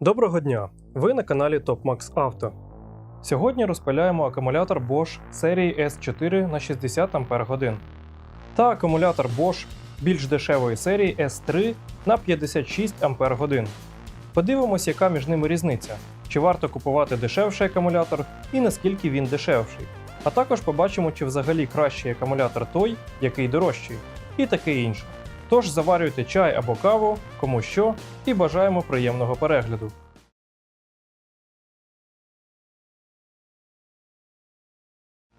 Доброго дня! Ви на каналі TopMax Auto. Сьогодні розпиляємо акумулятор Bosch серії S4 на 60 Ах та акумулятор Bosch більш дешевої серії S3 на 56 Ах. Подивимось, яка між ними різниця, чи варто купувати дешевший акумулятор і наскільки він дешевший. А також побачимо, чи взагалі кращий акумулятор той, який дорожчий, і таке інше. Тож заварюйте чай або каву, кому що, і бажаємо приємного перегляду.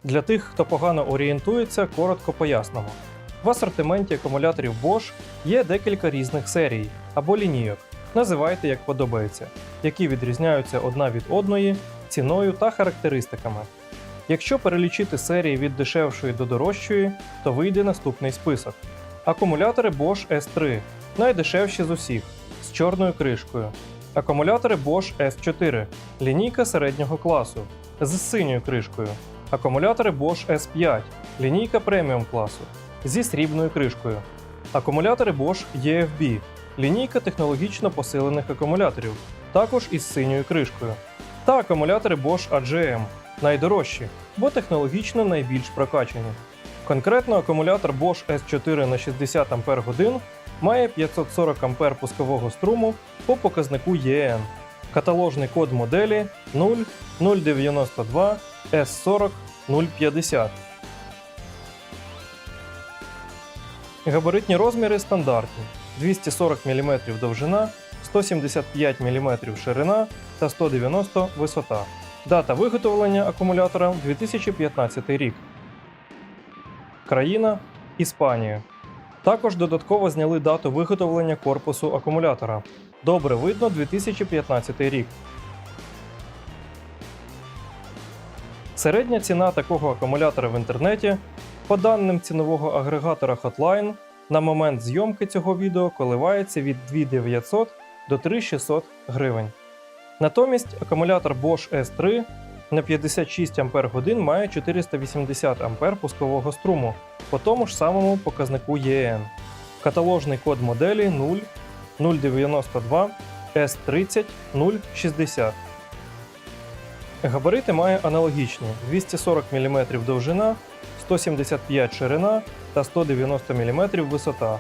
Для тих, хто погано орієнтується, коротко пояснимо. В асортименті акумуляторів Bosch є декілька різних серій або лінійок, називайте як подобається, які відрізняються одна від одної ціною та характеристиками. Якщо перелічити серії від дешевшої до дорожчої, то вийде наступний список. Акумулятори Bosch S3 найдешевші з усіх з чорною кришкою. Акумулятори Bosch S4 лінійка середнього класу з синьою кришкою. Акумулятори Bosch S5 лінійка преміум класу зі срібною кришкою. Акумулятори Bosch EFB лінійка технологічно посилених акумуляторів, також із синьою кришкою. Та акумулятори Bosch AGM найдорожчі, бо технологічно найбільш прокачані. Конкретно акумулятор Bosch S4 на 60 Ах має 540 А пускового струму по показнику EN. Каталожний код моделі 0,092 S40 050. Габаритні розміри стандартні: 240 мм довжина, 175 мм ширина та 190 висота. Дата виготовлення акумулятора 2015 рік. Країна Іспанія. Також додатково зняли дату виготовлення корпусу акумулятора. Добре видно 2015 рік. Середня ціна такого акумулятора в інтернеті, по даним цінового агрегатора Hotline, на момент зйомки цього відео коливається від 2900 до 3600 гривень. Натомість акумулятор Bosch S3 на 56 Ах має 480 А пускового струму по тому ж самому показнику EN. Каталожний код моделі 0,092 S30 060. Габарити має аналогічні 240 мм довжина, 175 ширина та 190 мм висота.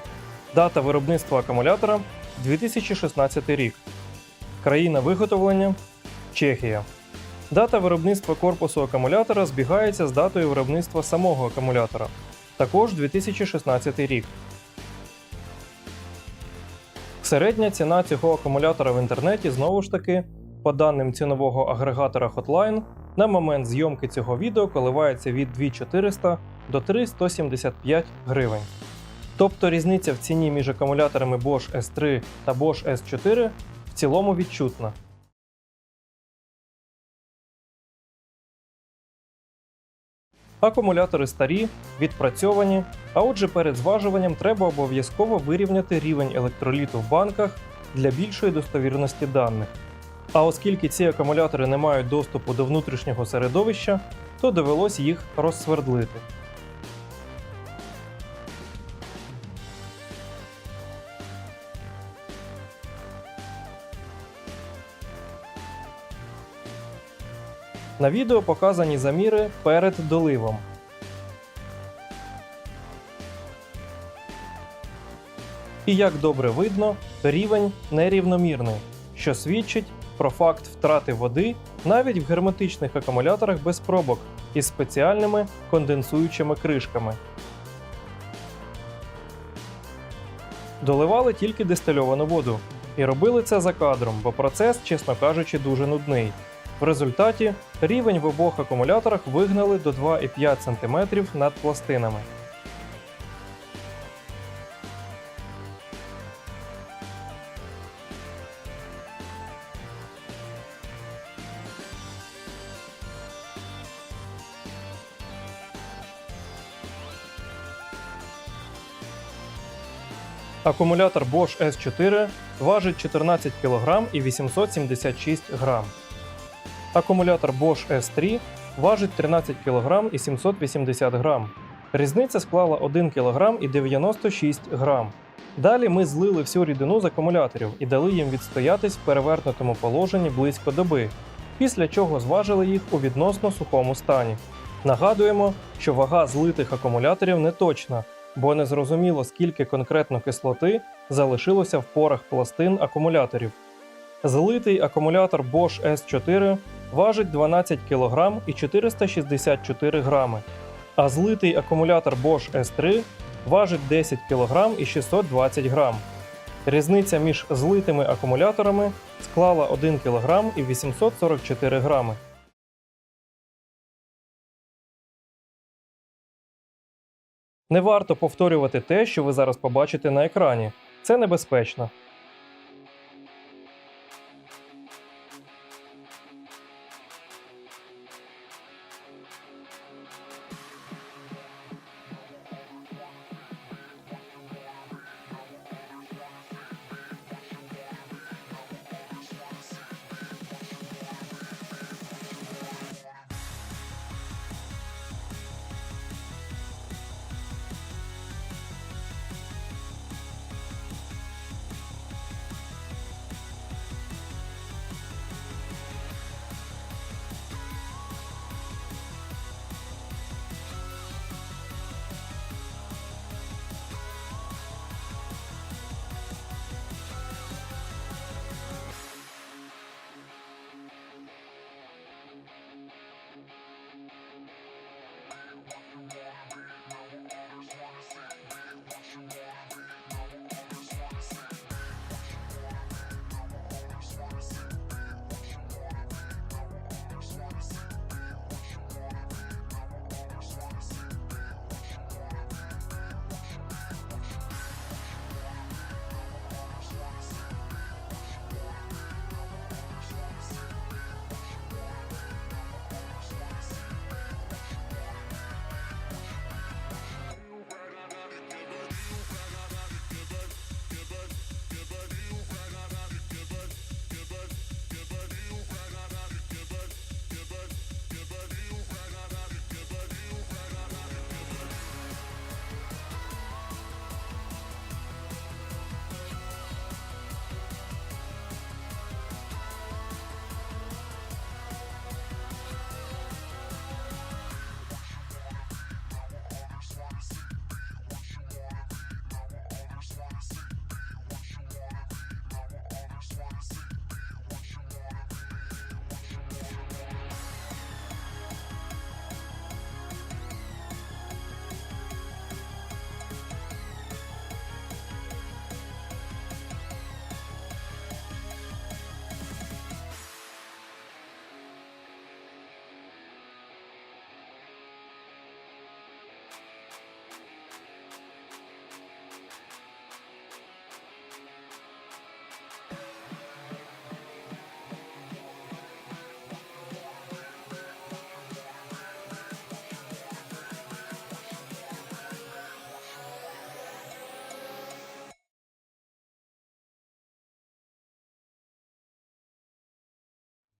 Дата виробництва акумулятора 2016 рік. Країна виготовлення Чехія. Дата виробництва корпусу акумулятора збігається з датою виробництва самого акумулятора. Також 2016 рік. Середня ціна цього акумулятора в інтернеті знову ж таки, по даним цінового агрегатора Hotline, на момент зйомки цього відео коливається від 2400 до 3175 гривень. Тобто різниця в ціні між акумуляторами Bosch S3 та Bosch S4 в цілому відчутна. Акумулятори старі, відпрацьовані, а отже перед зважуванням треба обов'язково вирівняти рівень електроліту в банках для більшої достовірності даних. А оскільки ці акумулятори не мають доступу до внутрішнього середовища, то довелось їх розсвердлити. На відео показані заміри перед доливом. І як добре видно, рівень нерівномірний, що свідчить про факт втрати води навіть в герметичних акумуляторах без пробок із спеціальними конденсуючими кришками. Доливали тільки дистильовану воду. І робили це за кадром, бо процес, чесно кажучи, дуже нудний. В результаті рівень в обох акумуляторах вигнали до 2,5 см над пластинами. Акумулятор Bosch S4 важить 14 кг і 876 г. Акумулятор Bosch S3 важить 13 кг і 780 г. Різниця склала 1 кг і 96 г. Далі ми злили всю рідину з акумуляторів і дали їм відстоятись в перевернутому положенні близько доби, після чого зважили їх у відносно сухому стані. Нагадуємо, що вага злитих акумуляторів не точна, бо не зрозуміло, скільки конкретно кислоти залишилося в порах пластин акумуляторів. Злитий акумулятор Bosch S4 важить 12 кг і 464 грами, а злитий акумулятор Bosch S3 важить 10 кг і 620 грам. Різниця між злитими акумуляторами склала 1 кг і 844 грами. Не варто повторювати те, що ви зараз побачите на екрані. Це небезпечно.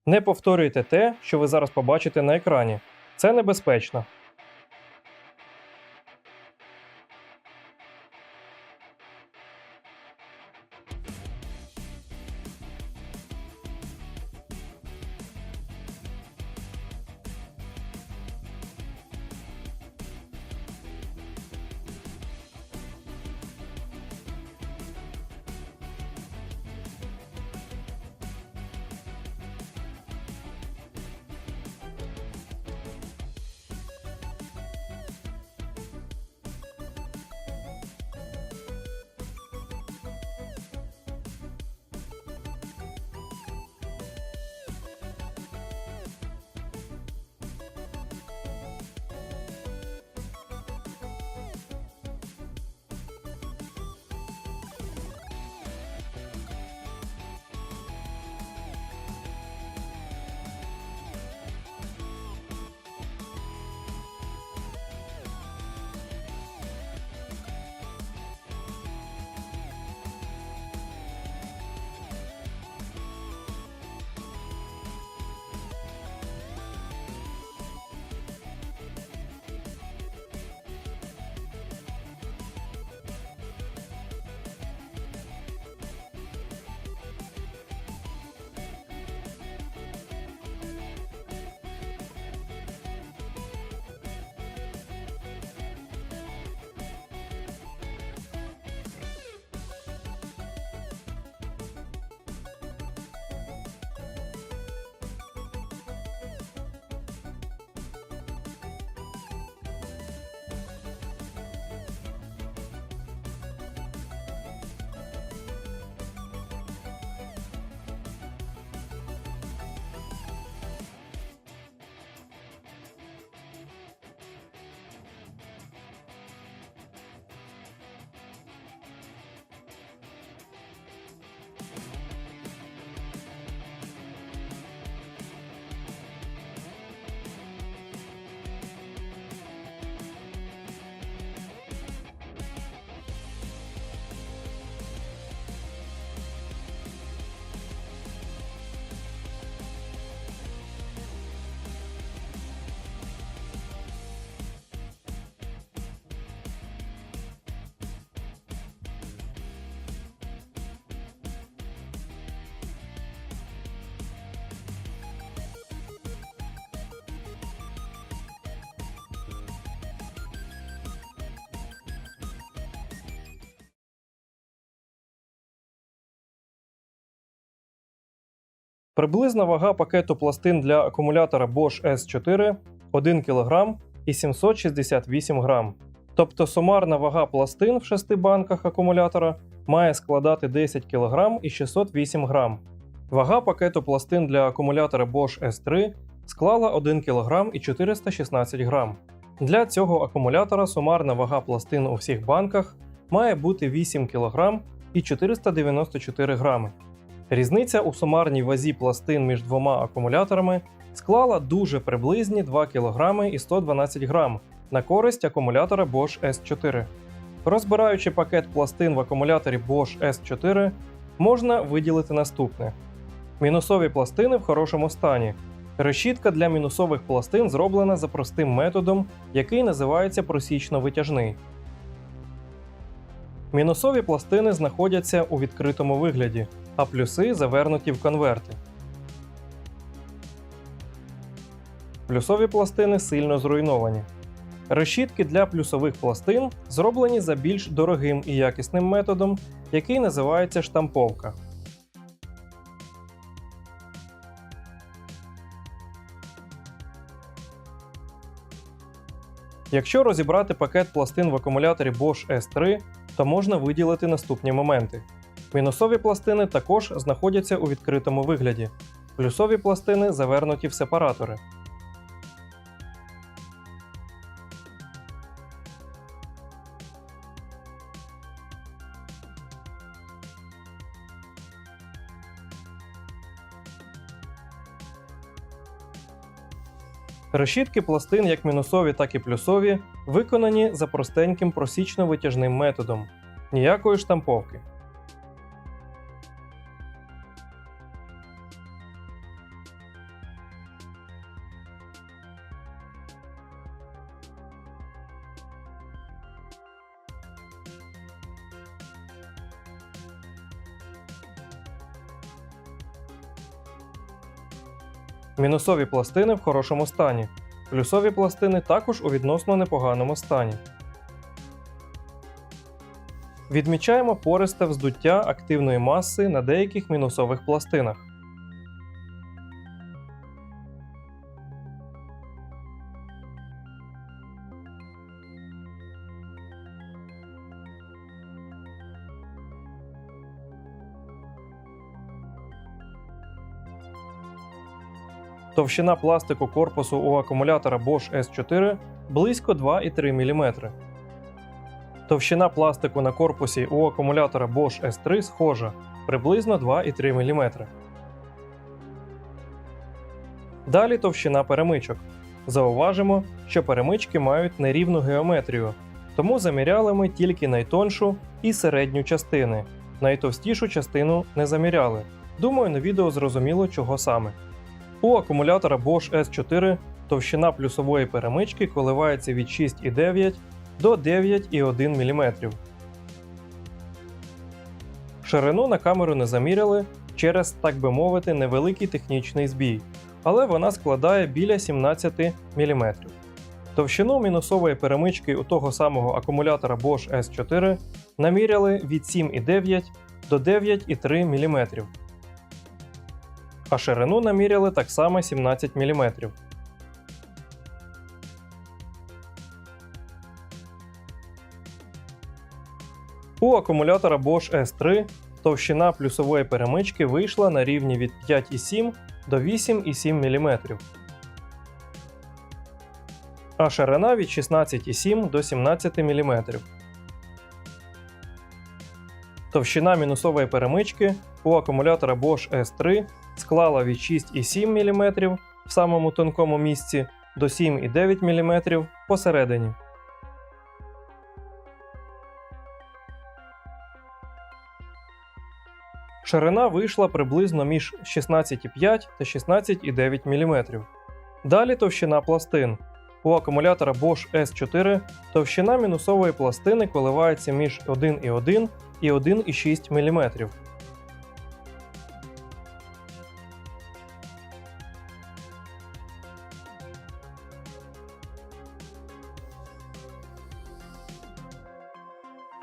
Не повторюйте те, що ви зараз побачите на екрані. Це небезпечно. Приблизна вага пакету пластин для акумулятора Bosch S4 1 кг і 768 г. Тобто сумарна вага пластин в шести банках акумулятора має складати 10 кг і 608 г. Вага пакету пластин для акумулятора Bosch S3 склала 1 кг і 416 г. Для цього акумулятора сумарна вага пластин у всіх банках має бути 8 кг і 494 грами. Різниця у сумарній вазі пластин між двома акумуляторами склала дуже приблизні 2 кг і 112 грам на користь акумулятора Bosch S4. Розбираючи пакет пластин в акумуляторі Bosch S4, можна виділити наступне: мінусові пластини в хорошому стані. Решітка для мінусових пластин зроблена за простим методом, який називається просічно-витяжний. Мінусові пластини знаходяться у відкритому вигляді, а плюси завернуті в конверти. Плюсові пластини сильно зруйновані. Решітки для плюсових пластин зроблені за більш дорогим і якісним методом, який називається штамповка. Якщо розібрати пакет пластин в акумуляторі Bosch S3, то можна виділити наступні моменти. Мінусові пластини також знаходяться у відкритому вигляді. Плюсові пластини завернуті в сепаратори. Решітки пластин як мінусові, так і плюсові виконані за простеньким просічно-витяжним методом. Ніякої штамповки. Мінусові пластини в хорошому стані. Плюсові пластини також у відносно непоганому стані. Відмічаємо пористе вздуття активної маси на деяких мінусових пластинах. Товщина пластику корпусу у акумулятора Bosch S4 близько 2,3 мм. Товщина пластику на корпусі у акумулятора Bosch S3 схожа приблизно 2,3 мм. Далі товщина перемичок. Зауважимо, що перемички мають нерівну геометрію, тому заміряли ми тільки найтоншу і середню частини. Найтовстішу частину не заміряли. Думаю, на відео зрозуміло, чого саме. У акумулятора Bosch S4 товщина плюсової перемички коливається від 6,9 до 9,1 мм. Ширину на камеру не заміряли через, так би мовити, невеликий технічний збій, але вона складає біля 17 мм. Товщину мінусової перемички у того самого акумулятора Bosch S4 наміряли від 7,9 до 9,3 мм. А ширину наміряли так само 17 мм. У акумулятора Bosch S3 товщина плюсової перемички вийшла на рівні від 5,7 до 8,7 мм. А ширина від 16,7 до 17 мм. Товщина мінусової перемички у акумулятора Bosch S3 склала від 6,7 мм в самому тонкому місці до 7,9 мм посередині. Ширина вийшла приблизно між 16,5 та 16,9 мм. Далі товщина пластин. У акумулятора Bosch S4 товщина мінусової пластини коливається між 1,1 і 1,6 мм.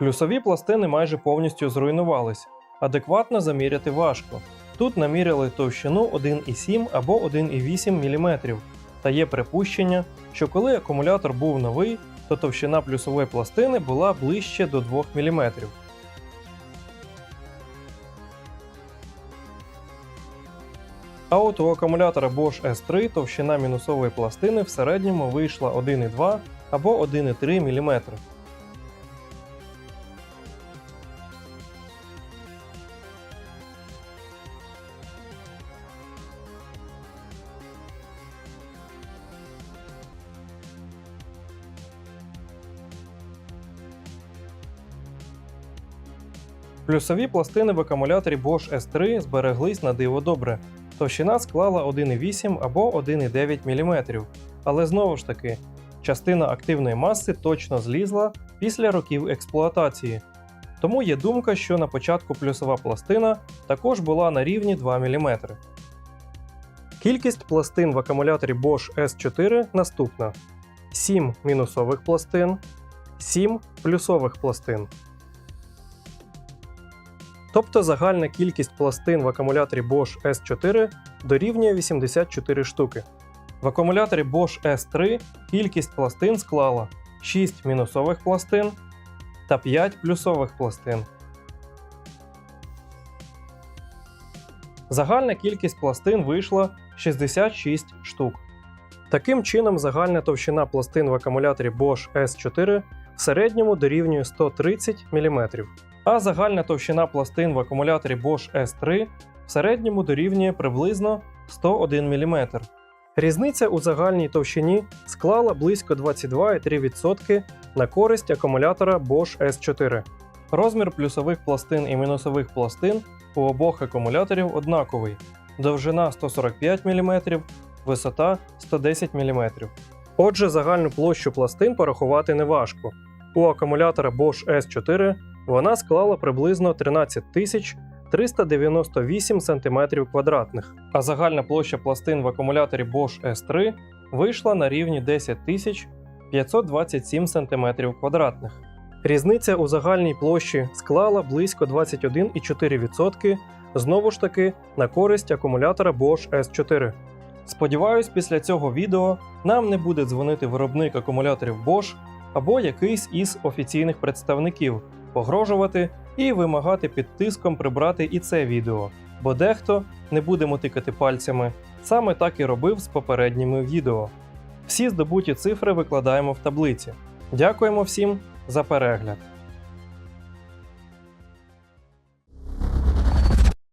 Плюсові пластини майже повністю зруйнувались. Адекватно заміряти важко. Тут наміряли товщину 1,7 або 1,8 мм, та є припущення, що коли акумулятор був новий, то товщина плюсової пластини була ближче до 2 мм. А от у акумулятора Bosch S3 товщина мінусової пластини в середньому вийшла 1,2 або 1,3 мм. Плюсові пластини в акумуляторі Bosch S3 збереглись на диво добре. Товщина склала 1,8 або 1,9 мм. Але знову ж таки, частина активної маси точно злізла після років експлуатації. Тому є думка, що на початку плюсова пластина також була на рівні 2 мм. Кількість пластин в акумуляторі Bosch S4 наступна: 7 мінусових пластин, 7 плюсових пластин. Тобто загальна кількість пластин в акумуляторі Bosch S4 дорівнює 84 штуки. В акумуляторі Bosch S3 кількість пластин склала 6 мінусових пластин та 5 плюсових пластин. Загальна кількість пластин вийшла 66 штук. Таким чином, загальна товщина пластин в акумуляторі Bosch S4 в середньому дорівнює 130 мм а загальна товщина пластин в акумуляторі Bosch S3 в середньому дорівнює приблизно 101 мм. Різниця у загальній товщині склала близько 22,3% на користь акумулятора Bosch S4. Розмір плюсових пластин і мінусових пластин у обох акумуляторів однаковий: довжина 145 мм, висота 110 мм. Отже, загальну площу пластин порахувати неважко. У акумулятора Bosch S4 вона склала приблизно 13 тисяч 398 см квадратних, а загальна площа пластин в акумуляторі Bosch S3 вийшла на рівні 10 тисяч 527 см квадратних. Різниця у загальній площі склала близько 21,4% знову ж таки на користь акумулятора Bosch S4. Сподіваюсь, після цього відео нам не буде дзвонити виробник акумуляторів Bosch або якийсь із офіційних представників погрожувати і вимагати під тиском прибрати і це відео, бо дехто, не будемо тикати пальцями, саме так і робив з попередніми відео. Всі здобуті цифри викладаємо в таблиці. Дякуємо всім за перегляд!